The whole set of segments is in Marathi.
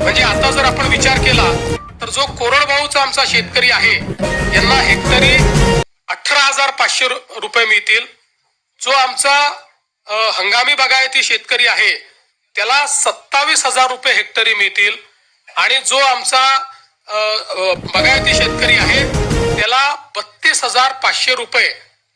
म्हणजे आता जर आपण विचार केला तर जो कोरडवाहूचा आमचा शेतकरी आहे यांना हेक्टरी अठरा हजार पाचशे रुपये मिळतील. जो आमचा हंगामी बागायती शेतकरी आहे त्याला सत्तावीस हजार रुपये हेक्टरी मिळतील. आणि जो आमचा बागायती शेतकरी आहे त्याला बत्तीस हजार पाचशे रुपये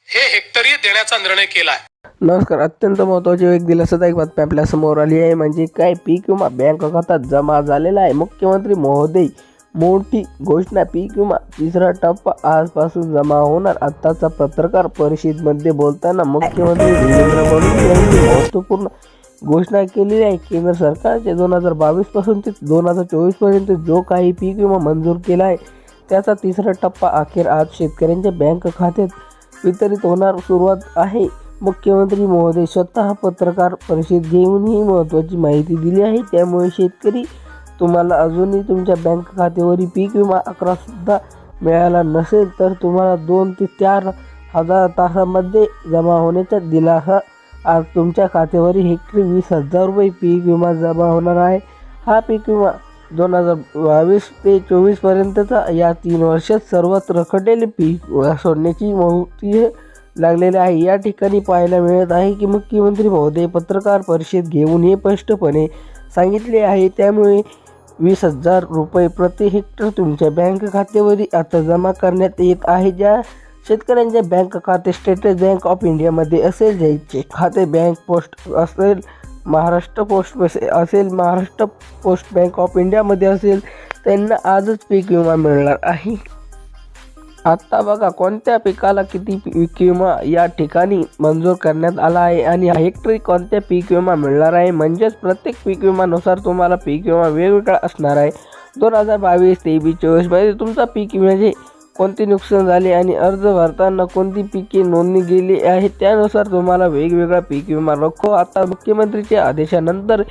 हे हेक्टरी देण्याचा निर्णय केला आहे नमस्कार अत्यंत महत्त्वाची एक दिलासादायक बातमी आपल्यासमोर आली आहे. म्हणजे काय पीक विमा बँक खात्यात जमा झालेला आहे. मुख्यमंत्री महोदय मोठी घोषणा पीक विमा तिसरा टप्पा आजपासून जमा होणार. आत्ताचा पत्रकार परिषदेमध्ये बोलताना मुख्यमंत्री देवेंद्र फडणवीस यांनी महत्त्वपूर्ण घोषणा केलेली आहे. केंद्र सरकारचे दोन हजार बावीसपासून ते दोन हजार चोवीसपर्यंत जो काही पीक विमा मंजूर केला आहे त्याचा तिसरा टप्पा अखेर आज शेतकऱ्यांच्या बँक खात्यात वितरित होणार सुरुवात आहे. मुख्यमंत्री महोदय स्वतः पत्रकार परिषद घेऊन ही महत्त्वाची माहिती दिली आहे. त्यामुळे शेतकरी तुम्हाला अजूनही तुमच्या बँक खात्यावरील पीक विमा अकरासुद्धा मिळाला नसेल तर तुम्हाला दोन ते चार हजार तासामध्ये जमा होण्याचा दिलासा आज तुमच्या खात्यावरील हेक्टरी वीस हजार रुपये पीक विमा जमा होणार आहे. हा पीक विमा दोन हजार बावीस ते चोवीसपर्यंतचा या तीन वर्षात सर्वात रखडलेले पीक सोडण्याची माहिती लागलेले आहे. या ठिकाणी पाहायला मिळत आहे की मुख्यमंत्री महोदय पत्रकार परिषद घेऊन हे स्पष्टपणे सांगितले आहे. त्यामुळे वीस हजार रुपये प्रति हेक्टर तुमच्या बँक खात्यावरील आता जमा करण्यात येत आहे. ज्या शेतकऱ्यांचे बँक खाते स्टेट बँक ऑफ इंडियामध्ये असेल ज्याचे खाते बँक पोस्ट असेल महाराष्ट्र पोस्ट असेल महाराष्ट्र पोस्ट बँक ऑफ इंडियामध्ये असेल त्यांना आजच पीक विमा मिळणार आहे. आत्ता बघा कोणत्या पिकाला किती पीक विमा या ठिकाणी मंजूर करण्यात आला आहे आणि हेक्टरी कोणत्या पीक विमा मिळणार आहे? म्हणजेच प्रत्येक पीक विमानुसार तुम्हाला पीक विमा वेगवेगळा असणार आहे. दोन हजार बावीस तेवीस चोवीसमध्ये तुमचा पीक विम्याचे कोणते नुकसान झाले आणि अर्ज भरताना कोणती पिके नोंदणी गेली आहे त्यानुसार तुम्हाला वेगवेगळा पीक विमा रक्को आता मुख्यमंत्रीच्या आदेशानंतर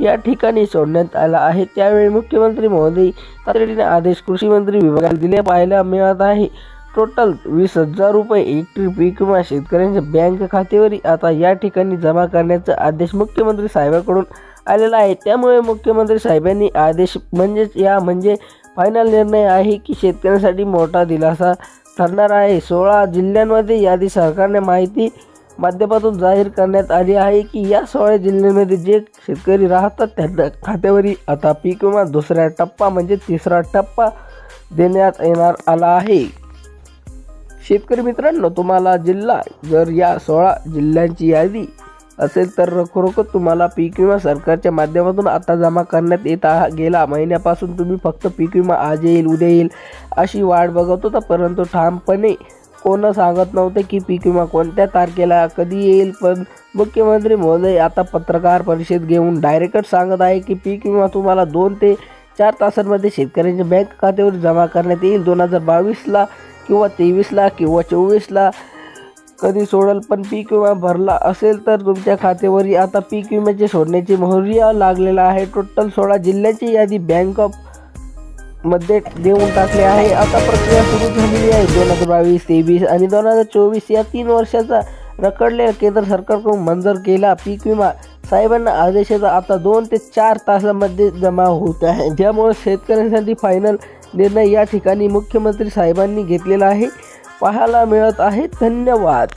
या ठिकाणी सोडण्यात आला आहे. त्यावेळी मुख्यमंत्री महोदय तातडीने आदेश कृषी मंत्री विभागाला दिले. पाहायला मिळत आहे टोटल वीस हजार रुपये हेक्टरी पीक विमा शेतकऱ्यांच्या बँक खात्यावरील आता या ठिकाणी जमा करण्याचा आदेश मुख्यमंत्री साहेबांकडून आलेला आहे. त्यामुळे मुख्यमंत्री साहेबांनी आदेश म्हणजेच या म्हणजे फायनल निर्णय आहे की शेतकऱ्यांसाठी मोठा दिलासा ठरणार आहे. सोळा जिल्ह्यांमध्ये यादी सरकारने माहिती माध्यमातून जाहीर करण्यात आली आहे की या सोळा जिल्ह्यांमध्ये जे शेतकरी राहतात त्यांना खात्यावरील आता पीक विमा दुसरा टप्पा म्हणजे तिसरा टप्पा देण्यात येणार आला आहे. शेतकरी मित्रांनो तुम्हाला जिल्हा जर या सोळा जिल्ह्यांची यादी असेल तर खरोखर तुम्हाला पीक विमा सरकारच्या माध्यमातून आता जमा करण्यात येत गेला. महिन्यापासून तुम्ही फक्त पीक विमा आज येईल उद्या येईल अशी वाट बघत होता. परंतु ठामपणे कोण सांगत नव्हते की पीक विमा कोणत्या तारखेला कधी येईल. पण मुख्यमंत्री महोदय आता पत्रकार परिषद घेऊन डायरेक्टच सांगत आहे की पीक विमा तुम्हाला दोन ते चार तासांमध्ये शेतकऱ्यांच्या बँक खात्यावर जमा करण्यात येईल. दोन हजार बावीसला किंवा तेवीसला किंवा चोवीसला कधी सोडल पण पीक विमा भरला असेल तर तुमच्या खात्यावरही आता पीक विम्याचे सोडण्याची मोहरी लागलेला आहे. टोटल सोळा जिल्ह्याची यादी बँक ऑफमध्ये देऊन टाकले आहे. आता प्रक्रिया सुरू झालेली आहे. दोन हजार बावीस तेवीस आणि दोन हजार चोवीस या तीन वर्षाचा रखडलेला केंद्र सरकारकडून मंजूर केला पीक विमा साहेबांना आदेशाचा आता दोन ते चार तासामध्ये जमा होत आहे. ज्यामुळे शेतकऱ्यांसाठी फायनल निर्णय या ठिकाणी मुख्यमंत्री साहेबांनी घेतलेला आहे. पाहायला मिळत आहे धन्यवाद